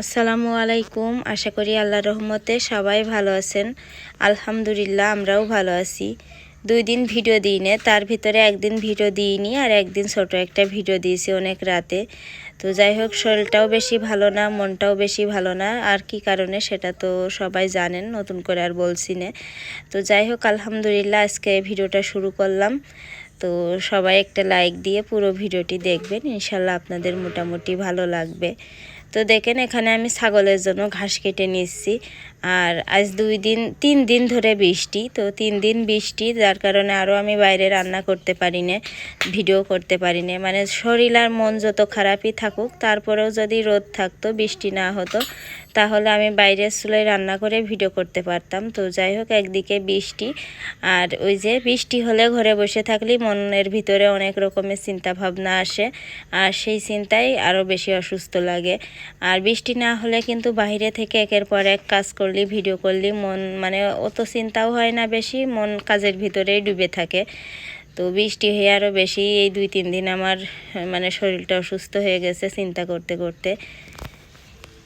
আসসালামু আলাইকুম। আশা করি আল্লাহ রহমতে সবাই ভালো আছেন। আলহামদুলিল্লাহ, আমরাও ভালো আছি। দুই দিন ভিডিও দিই নে তার ভিতরে একদিন ভিডিও দিইনি আর একদিন ছোট একটা ভিডিও দিয়েছি অনেক রাতে। তো যাই হোক, শরীরটাও বেশি ভালো না, মনটাও বেশি ভালো না। আর কি কারণে সেটা তো সবাই জানেন, নতুন করে আর বলছি না। তো যাই হোক, আলহামদুলিল্লাহ আজকে ভিডিওটা শুরু করলাম। তো সবাই একটা লাইক দিয়ে পুরো ভিডিওটি দেখবেন। ইনশাল্লাহ আপনাদের মোটামুটি ভালো লাগবে। তো দেখেন এখানে আমি ছাগলের জন্য ঘাস কেটে নিচ্ছি। আর আজ দুই দিন, তিন দিন ধরে বৃষ্টি, তো তিন দিন বৃষ্টি, যার কারণে আরও আমি বাইরে রান্না করতে পারি না, ভিডিও করতে পারি না। মানে শরীর আর মন যত খারাপই থাকুক, তারপরেও যদি রোদ থাকতো, বৃষ্টি না হতো, তাহলে আমি বাইরের চুলায় রান্না করে ভিডিও করতে পারতাম। তো যাই হোক, একদিকে বৃষ্টি, আর ওই যে বৃষ্টি হলে ঘরে বসে থাকলেই মনের ভিতরে অনেক রকমের চিন্তা ভাবনা আসে, আর সেই চিন্তাই আরও বেশি অসুস্থ লাগে। আর বৃষ্টি না হলে কিন্তু বাইরে থেকে একের পর এক কাজ করলি ভিডিও করলি মন মানে অত চিন্তাও হয় না বেশি, মন কাজের ভিতরেই ডুবে থাকে। তো বৃষ্টি হয়ে আরও বেশি, এই দুই, তিন দিন আমার মানে শরীরটা অসুস্থ হয়ে গেছে চিন্তা করতে করতে।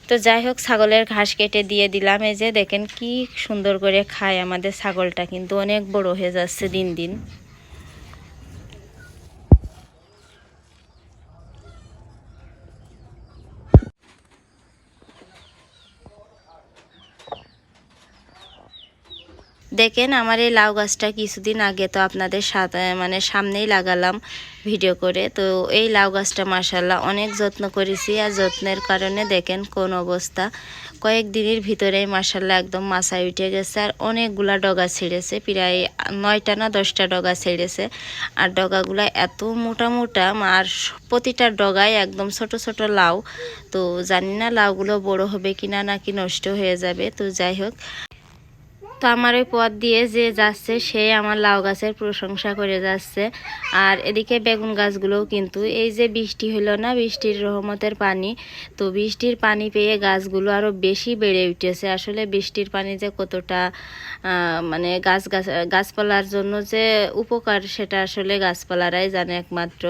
তো যাই হোক, ছাগলের ঘাস কেটে দিয়ে দিলাম, এই যে দেখেন কি সুন্দর করে খায় আমাদের ছাগলটা, কিন্তু অনেক বড় হয়ে যাচ্ছে দিন দিন। দেখেন আমার এই লাউ গাছটা কিছুদিন আগে তো আপনাদের সাথে মানে সামনেই লাগালাম ভিডিও করে। তো এই লাউ গাছটা মাসাল্লাহ অনেক যত্ন করেছি আর যত্নের কারণে দেখেন কোন অবস্থা। কয়েকদিনের ভিতরেই মাসাল্লাহ একদম মাথায় উঠে গেছে আর অনেকগুলা ডগা ছেড়েছে, প্রায় নয়টা না দশটা ডগা ছেড়েছে। আর ডগাগুলো এত মোটা মোটা, আর প্রতিটা ডগায় একদম ছোট ছোট লাউ। তো জানি না লাউগুলো বড় হবে কিনা নাকি নষ্ট হয়ে যাবে। তো যাই হোক তো আমার ওই পথ দিয়ে যে যাচ্ছে, সে আমার লাউ গাছের প্রশংসা করে যাচ্ছে। আর এদিকে বেগুন গাছগুলোও কিন্তু, এই যে বৃষ্টি হলো না, বৃষ্টির রহমতের পানি, তো বৃষ্টির পানি পেয়ে গাছগুলো আরও বেশি বেড়ে উঠেছে। আসলে বৃষ্টির পানি যে কতটা মানে গাছ গাছ, গাছপালার জন্য যে উপকার, সেটা আসলে গাছপালারাই জানে একমাত্র।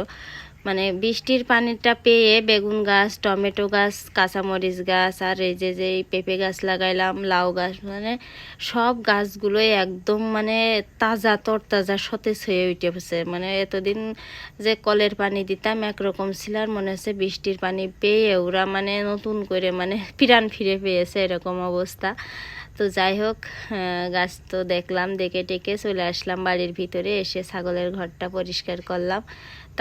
মানে বৃষ্টির পানিটা পেয়ে বেগুন গাছ, টমেটো গাছ, কাঁচামরিচ গাছ আর এই যে যে পেঁপে গাছ লাগাইলাম, লাউ গাছ মানে সব গাছগুলোই একদম মানে তাজা, তরতাজা, সতেজ হয়ে উঠেছে। মানে এতদিন যে কলের পানি দিতাম একরকম ছিল আর মনে হচ্ছে বৃষ্টির পানি পেয়ে ওরা মানে নতুন করে মানে পিরান ফিরে পেয়েছে এরকম অবস্থা। তো যাই হোক গাছ তো দেখলাম, দেখে টেকে চলে আসলাম বাড়ির ভিতরে, এসে ছাগলের ঘরটা পরিষ্কার করলাম।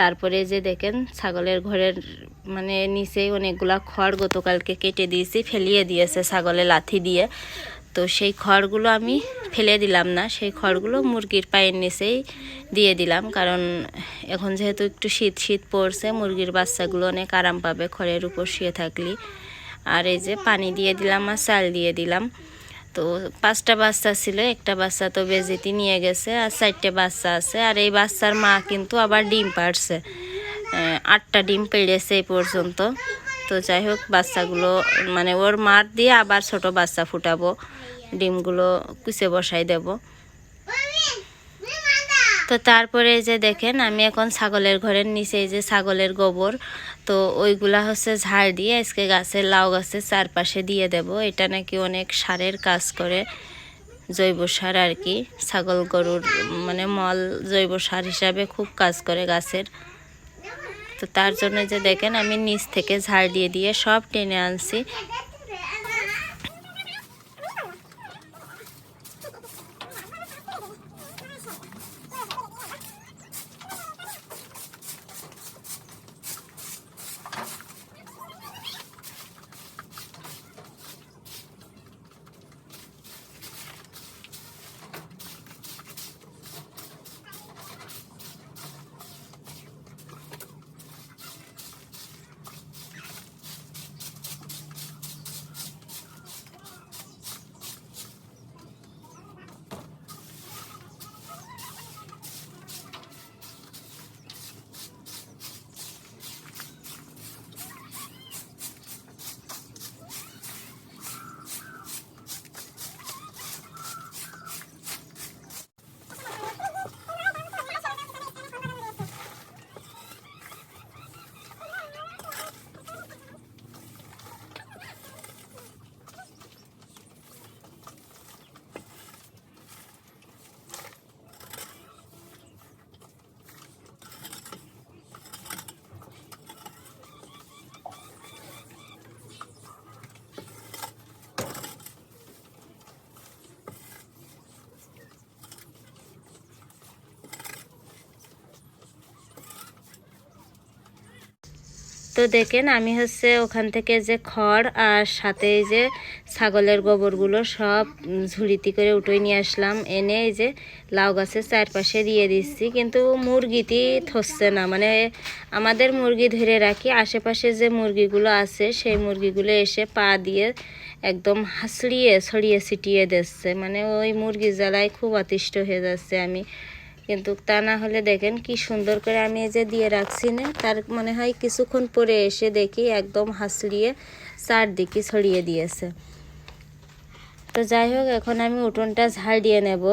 তারপরে যে দেখেন, ছাগলের ঘরের মানে নিচেই অনেকগুলা খড় গতকালকে কেটে দিয়েছি, ফেলিয়ে দিয়েছে ছাগলে লাথি দিয়ে। তো সেই খড়গুলো আমি ফেলে দিলাম না, সেই খড়গুলো মুরগির পায়ের নিচেই দিয়ে দিলাম। কারণ এখন যেহেতু একটু শীত শীত পড়ছে, মুরগির বাচ্চাগুলো অনেক আরাম পাবে খড়ের উপর শুয়ে থাকলি। আর এই যে পানি দিয়ে দিলাম আর চাল দিয়ে দিলাম। তো পাঁচটা বাচ্চা ছিল, একটা বাচ্চা তো বেজিতি নিয়ে গেছে আর চারটে বাচ্চা আছে আর এই বাচ্চার মা কিন্তু আবার ডিম পাড়ছে। আটটা ডিম পেড়েছে এই পর্যন্ত। তো যাই হোক, বাচ্চাগুলো মানে ওর মার দিয়ে আবার ছোট বাচ্চা ফুটাবো, ডিমগুলো কুচে বসাই দেব। তো তারপরে যে দেখেন, আমি এখন ছাগলের ঘরের নিচে যে ছাগলের গোবর, তো ওইগুলা হচ্ছে ঝাড় দিয়ে আজকে গাছের লাউ গাছের চারপাশে দিয়ে দেব। এটা নাকি অনেক সারের কাজ করে জৈব সার আর কি। ছাগল গরুর মানে মল জৈব সার হিসাবে খুব কাজ করে গাছের। তো তার জন্য যে দেখেন, আমি নিচ থেকে ঝাড় দিয়ে দিয়ে সব টেনে আনছি। তো দেখেন আমি হচ্ছে ওখান থেকে যে খড় আর সাথে এই যে ছাগলের গোবরগুলো সব ঝুড়িতে করে উঠে নিয়ে আসলাম। এনে এই যে লাউ গাছের চারপাশে দিয়ে দিচ্ছি। কিন্তু মুরগিটি থসছে না। মানে আমাদের মুরগি ধরে রাখি, আশেপাশে যে মুরগিগুলো আছে, সেই মুরগিগুলো এসে পা দিয়ে একদম হাসড়িয়ে, ছড়িয়ে ছিটিয়ে দিচ্ছে। মানে ওই মুরগি জ্বালায় খুব অতিষ্ঠ হয়ে যাচ্ছে আমি। কিন্তু তা না হলে দেখেন কি সুন্দর করে আমি এই যে দিয়ে রাখছি না, তার মনে হয় কিছুক্ষণ পরে এসে দেখি একদম হাসড়িয়ে চারদিকে ছড়িয়ে দিয়েছে। তো যাই হোক, এখন আমি উঠোনটা ঝাল দিয়ে নেব।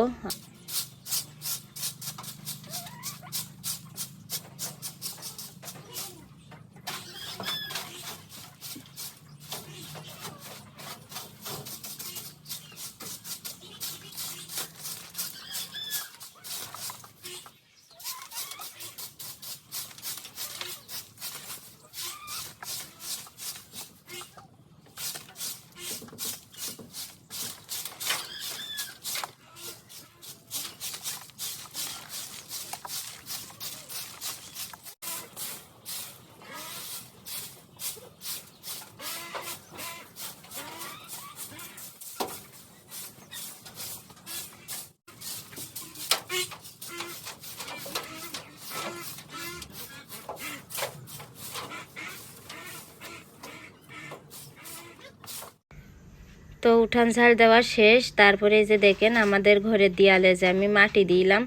তো উঠান ঝাল দেওয়া শেষ। তারপরে যে দেখেন আমাদের ঘরের দেয়ালে যে আমি মাটি দিলাম।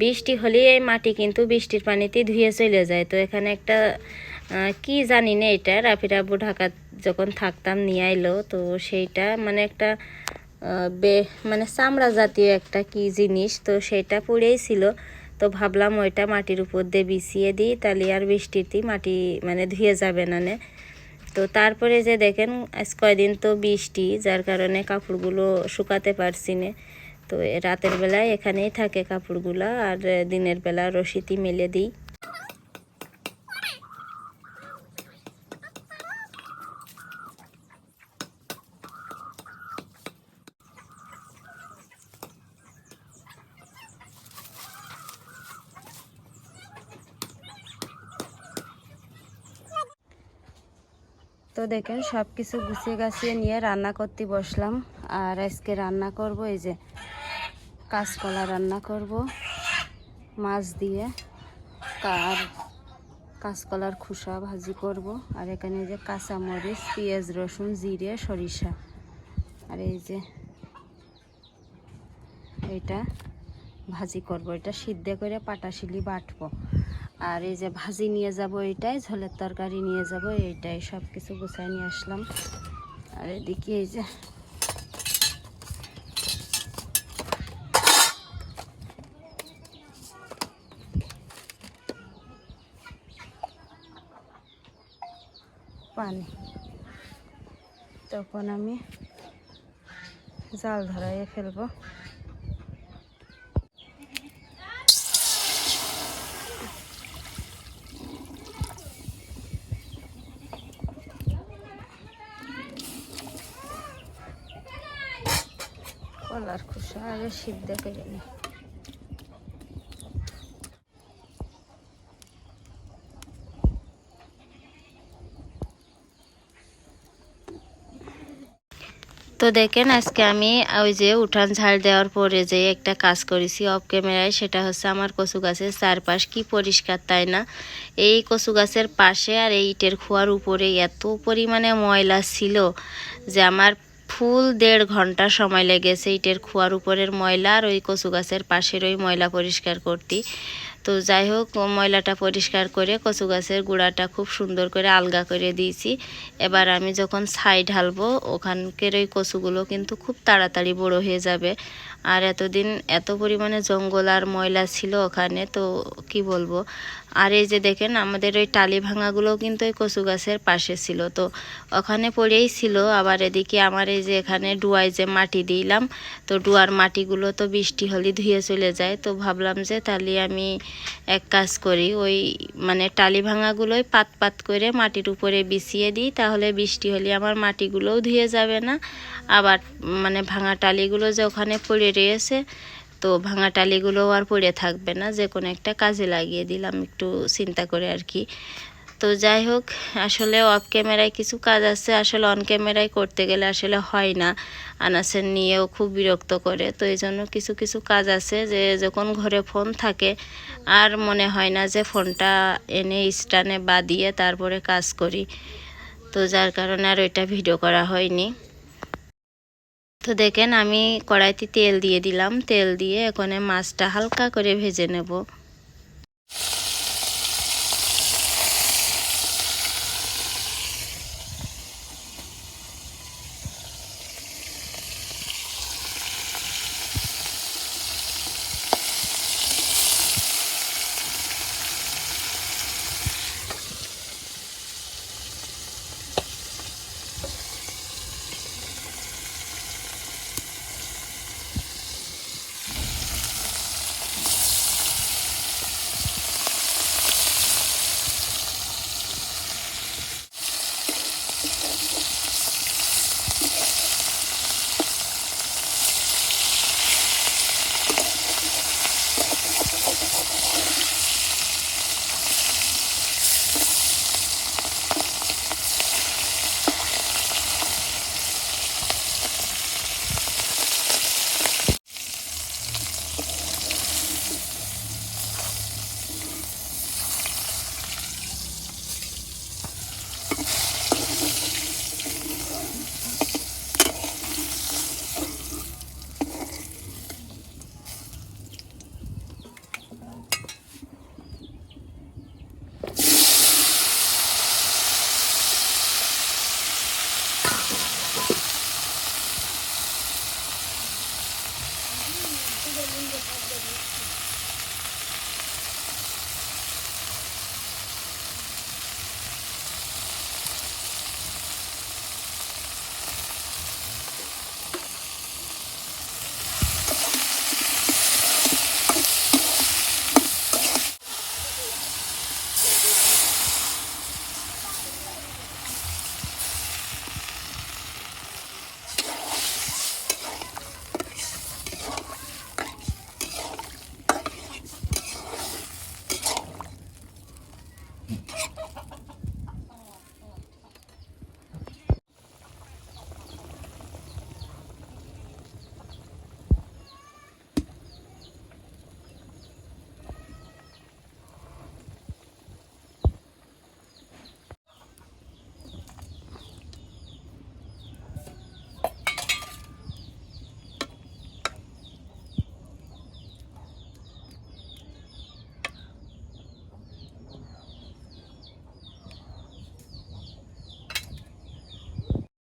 বৃষ্টি হলেই এই মাটি কিন্তু বৃষ্টির পানিতে ধুয়ে চলে যায়। তো এখানে একটা কি জানি না এটা রাফি রাব্বু ঢাকা যখন থাকতাম নিয়ে আইলো। তো সেইটা মানে একটা বে মানে চামড়া জাতীয় একটা কি জিনিস। তো সেটা পড়েই ছিল। তো ভাবলাম ওইটা মাটির উপর দিয়ে বিছিয়ে দিই, তাহলে আর বৃষ্টিতে মাটি মানে ধুয়ে যাবে না নে। তো তারপরে যে দেখেন, আজ কয়দিন তো বৃষ্টি, যার কারণে কাপড়গুলো শুকাতে পারছি না। তো রাতের বেলায় এখানেই থাকে কাপড়গুলো, আর দিনের বেলা রশিতি মেলে দিই। তো দেখেন সব কিছু গুছিয়ে গাছিয়ে নিয়ে রান্না করতে বসলাম। আর আজকে রান্না করব এই যে কাঁচকলা রান্না করব, মাছ দিয়ে। আর কাঁচকলার খোসা ভাজি করব। আর এখানে এই যে কাঁচামরিচ, পেঁয়াজ, রসুন, জিরে, সরিষা। আর এই যে এটা ভাজি করব। এটা সিদ্ধ করে পাটাশিলি বাটবো। আর এই যে ভাজি নিয়ে যাব এইটাই ঝোলের তরকারি নিয়ে যাব এইটাই সব কিছু গুছাই নিয়ে আসলাম। আর এদিকে এই যে পানি। তখন আমি জাল ধরাইয়ে ফেলব কলার খোসা আগে সিদ্ধ করে নিই। তো দেখেন আজকে আমি ওই যে উঠান ঝাড় দেওয়ার পরে যে একটা কাজ করেছি অফ ক্যামেরায় সেটা হচ্ছে আমার কচু গাছের চারপাশ কি পরিষ্কার তাই না? এই কচু গাছের পাশে আর এই ইটের খোয়ার উপরে এত পরিমাণে ময়লা ছিল যে আমার ফুল দেড় ঘণ্টা সময় লেগেছে ইটের খোয়ার উপরের ময়লা আর ওই কচু গাছের পাশের ওই ময়লা পরিষ্কার করতে। তো যাই হোক ময়লাটা পরিষ্কার করে কচু গাছের গুঁড়াটা খুব সুন্দর করে আলগা করে দিয়েছি। এবার আমি যখন ছাই ঢালবো, ওখানকার ওই কচুগুলো কিন্তু খুব তাড়াতাড়ি বড় হয়ে যাবে। আর এতদিন এত পরিমাণে জঙ্গল আর ময়লা ছিল ওখানে, তো কি বলব? আর এই যে দেখেন, আমাদের ওই টালি ভাঙাগুলো কিন্তু ওই কচু গাছের পাশে ছিল, তো ওখানে পড়েই ছিল। আবার এদিকে আমার এই যে এখানে ডুয়ায় যে মাটি দিলাম, তো ডুয়ার মাটিগুলো তো বৃষ্টি হলে ধুয়ে চলে যায়, তো ভাবলাম যে তাহলে আমি এক কাজ করি, ওই মানে টালি ভাঙাগুলোই পাত পাত করে মাটির উপরে বিছিয়ে দিই, তাহলে বৃষ্টি হলে আমার মাটিগুলোও ধুয়ে যাবে না। আবার মানে ভাঙা টালিগুলো যে ওখানে পড়ে রয়েছে তো ভাঙা টালিগুলোও আর পড়ে থাকবে না, যে কোনো একটা কাজে লাগিয়ে দিলাম, একটু চিন্তা করে আর কি। তো যাই হোক, আসলে অফ ক্যামেরায় কিছু কাজ আছে, আসলে অন ক্যামেরায় করতে গেলে আসলে হয় না। আনাসের নিয়েও খুব বিরক্ত করে, তো এই জন্য কিছু কিছু কাজ আছে যে যখন ঘরে ফোন থাকে, আর মনে হয় না যে ফোনটা এনে স্টানে বা দিয়ে তারপরে কাজ করি। তো যার কারণে আর ওইটা ভিডিও করা হয়নি। তো দেখেন, আমি কড়াইতে তেল দিয়ে দিলাম। তেল দিয়ে এখানে মাছটা হালকা করে ভেজে নেব।